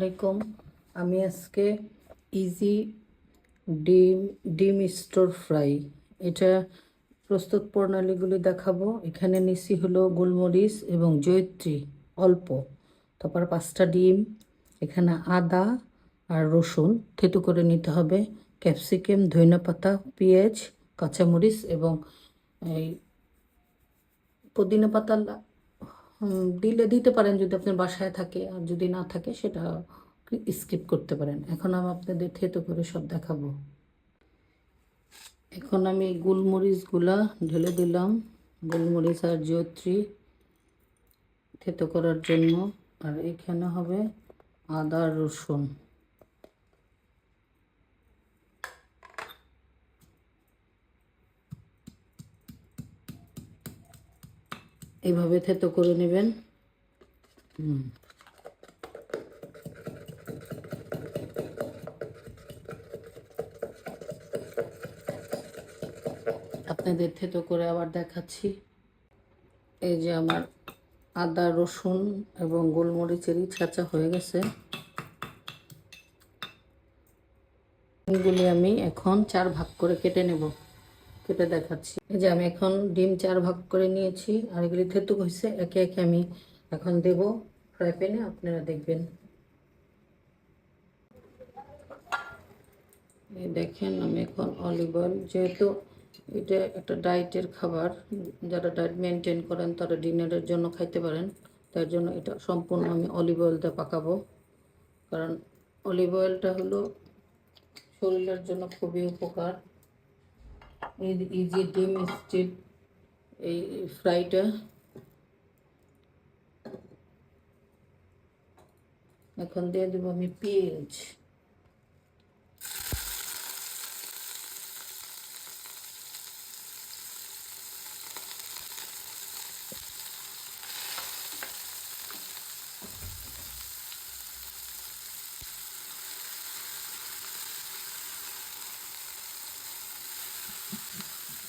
আলাইকুম। আমি আজকে ইজি ডিম ডিম স্টোর ফ্রাই এটা প্রস্তুত প্রণালীগুলি দেখাবো। এখানে নিচ্ছি হলো গোলমরিচ এবং জয়ত্রী, অল্প। তারপর পাঁচটা ডিম, এখানে আদা আর রসুন। থেতু করে নিতে হবে। ক্যাপসিকাম, ধইনা পাতা, পেঁয়াজ, কাঁচামরিচ এবং এই পুদিনা পাতা দিলে, দিতে পারেন যদি আপনার বাসায় থাকে আর যদি না থাকে সেটা স্কিপ করতে পারেন। এখন আমি আপনাদের থেতো করে সব দেখাবো। এখন আমি গোলমরিচগুলা ঢেলে দিলাম। গোলমরিচ আর জয়ত্রী থেতো করার জন্য। আর এখানে হবে আদা রসুন। এইভাবে থেতো করে নেবেন। হুম। আপনাদের থেতো করে আবার দেখাচ্ছি। এই যে আমার আদা, রসুন এবং গোলমরিচেরই ছাঁচা হয়ে গেছে। এগুলি আমি এখন চার ভাগ করে কেটে নেব। কেটে দেখাচ্ছি। এই যে আমি এখন ডিম চার ভাগ করে নিয়েছি, আর এগুলি থেতু হয়েছে একে একে আমি এখন দেব ফ্রাই প্যানে, আপনারা দেখবেন। দেখেন, আমি এখন অলিভ অয়েল, যেহেতু এটা একটা ডায়েটের খাবার, যারা ডায়েট মেনটেন করেন তারা ডিনারের জন্য খাইতে পারেন, তার জন্য এটা সম্পূর্ণ আমি অলিভ অয়েলতে পাকাবো। কারণ অলিভ অয়েলটা হলো শরীরের জন্য খুবই উপকার। এই যে ডিম স্টিল এই ফ্রাইটা। এখন দিয়ে দেবো আমি পেঁয়াজ।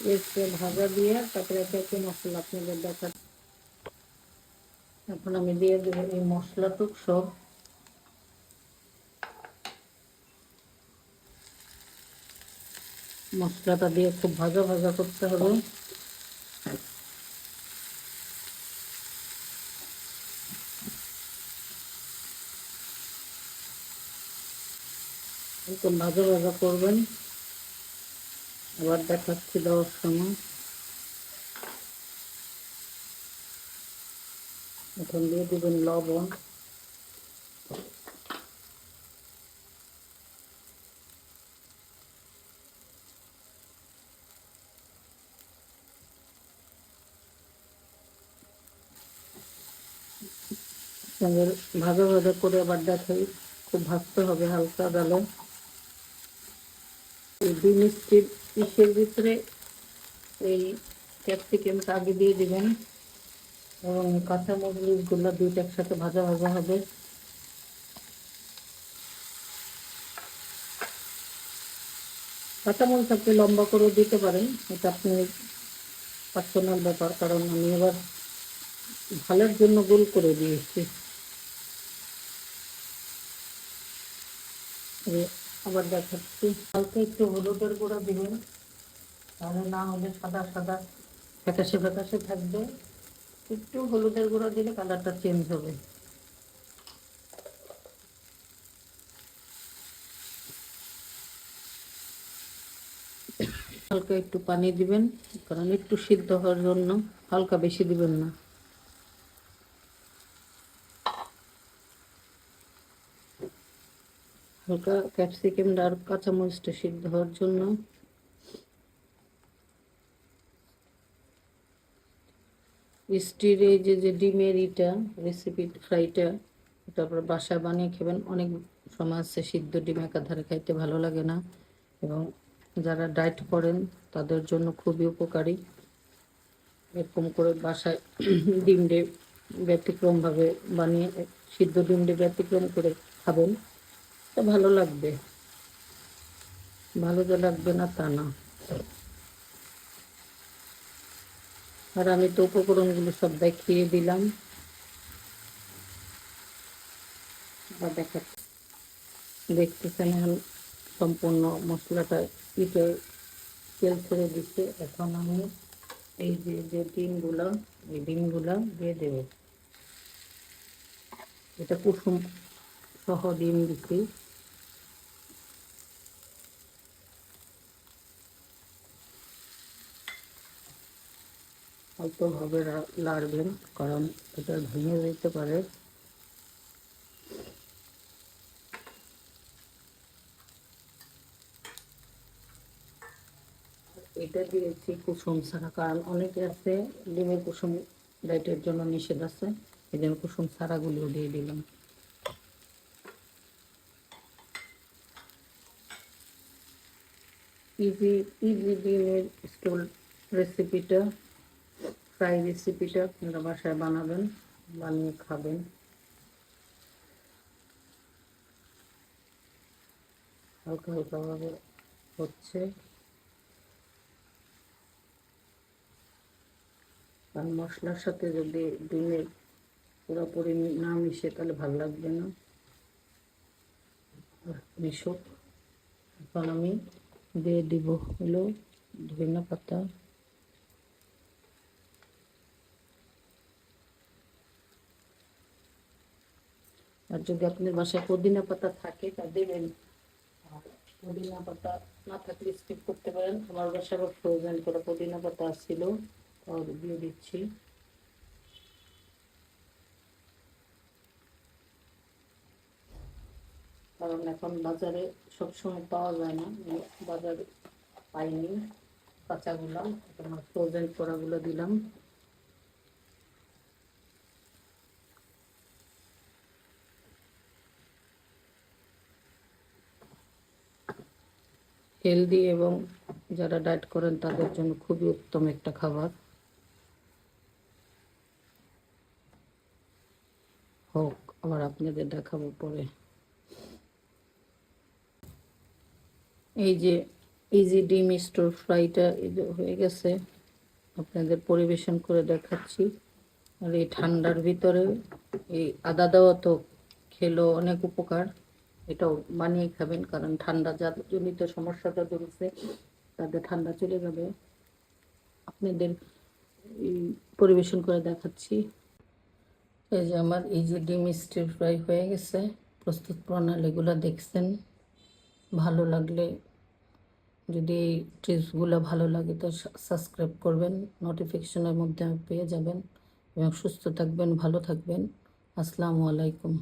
পেঁয়াজকে ভাজা দিয়ে তারপরে একে একে মশলা আপনাদের দেখা এখন আমি দিয়ে দেবো এই মশলাটুক সব। মশলাটা দিয়ে খুব ভাজা ভাজা করতে হবে। ভাজা ভাজা করবেন। আবার দেখাচ্ছি দেওয়ার সময় এখন দিয়ে দেবেন লবণ। ভাজা ভাজা করে আবার দেখাই। খুব ভাজতে হবে হালকা এই দুই মিষ্টির ইসের ভিতরে এই ক্যাপসিকামটা আগে দিয়ে দিবেন এবং কাঁচা মরিচগুলো দুইটা একসাথে ভাজা ভাজা হবে। কাঁচা মরিচ আপনি লম্বা করে দিতে পারেন, এটা আপনি পার্সোনাল ব্যাপার, কারণ আমি এবার ভালোর জন্য গোল করে দিয়েছি। আবার দেখাচ্ছি হালকা একটু হলুদের গুঁড়া দিবেন, তাহলে না হলে সাদা সাদা ফ্যাকাশে ফ্যাকাশে থাকবে। একটু হলুদের গুঁড়া দিলে কালারটা চেঞ্জ হবে। হালকা একটু পানি দিবেন, কারণ একটু সিদ্ধ হওয়ার জন্য হালকা বেশি দিবেন না। হালকা ক্যাপসিকামটা আর কাঁচামরিচটা সিদ্ধ হওয়ার জন্য। স্টির যে যে ডিমের ইটা রেসিপি ফ্রাইটা তারপর বাসায় বানিয়ে খাবেন। অনেক সময় আছে সিদ্ধ ডিম একাধারে খাইতে ভালো লাগে না। এবং যারা ডায়েট করেন, তাদের জন্য খুবই উপকারী। এরকম করে বাসায় ডিম ডে ব্যতিক্রমভাবে বানিয়ে, সিদ্ধ ডিম ডে ব্যতিক্রম করে খাবেন। তো ভালো লাগবে। ভালো যে লাগবে না তা না। আর আমি তো উপকরণগুলো সব দেখিয়ে দিলাম। দেখতেছেন এখন সম্পূর্ণ মশলাটা ইটে তেল ছেড়ে দিচ্ছে। এখন আমি এই যে যে ডিমগুলো, এই ডিমগুলো দিয়ে দেব। এটা কুসুম সহ ডিম দিচ্ছি। অল্পভাবে লাড়বেন, কারণ এটা ভেঙে যেতে পারে। এটা দিয়েছি কুসুম ছাড়া, কারণ অনেকে আছে ডিমের কুসুম ডায়েটের জন্য নিষেধ আছে। এই জন্য কুসুম ছাড়াগুলিও দিয়ে দিলাম। ইজি ইজি ডিমের স্টোল রেসিপিটা ফ্রাই রেসিপিটা আপনারা বাসায় বানাবেন, বানিয়ে খাবেন। হালকা হালকাভাবে হচ্ছে। কারণ মশলার সাথে যদি ডিমের পুরোপুরি না মিশে, তাহলে ভালো লাগবে না। আর মিশুক, এখন আমি দিয়ে দিব হলো ধনে পাতা আর যদি আপনার বাসায় পুদিনা পাতা থাকে তা দেবেন পুদিনা পাতা না থাকলে স্কিপ করতে পারেন। আমার বাসায় আবার ফ্রোজেন করা পুদিনা পাতা ছিল, তাও দিয়ে দিচ্ছি। কারণ এখন বাজারে সবসময় পাওয়া যায় না বাজারে পাইনি কাঁচাগুলো ফ্রোজেন করাগুলো দিলাম। হেলদি এবং যারা ডায়েট করেন তাদের জন্য খুবই উত্তম একটা খাবার। হোক, আবার আপনাদের দেখাবো পরে। এই যে ইজি ডিম স্টোর ফ্রাইটা হয়ে গেছে, আপনাদের পরিবেশন করে দেখাচ্ছি। আর এই ঠান্ডার ভিতরে এই আদা দেওয়া তো খেলো অনেক উপকার। এটাও মানিয়ে খাবেন, কারণ ঠান্ডা যাদের জনিত সমস্যাটা ধরেছে তাদের ঠান্ডা চলে যাবে। আপনাদের পরিবেশন করে দেখাচ্ছি। এই যে আমার, এই যে ডিম স্টির ফ্রাই হয়ে গেছে, প্রস্তুত প্রণালীগুলো দেখছেন। ভালো লাগলে যদি টিপসগুলো ভালো লাগে তো সাবস্ক্রাইব করবেন, নোটিফিকেশনের মধ্যে পেয়ে যাবেন। এবং সুস্থ থাকবেন, ভালো থাকবেন। আসসালামু আলাইকুম।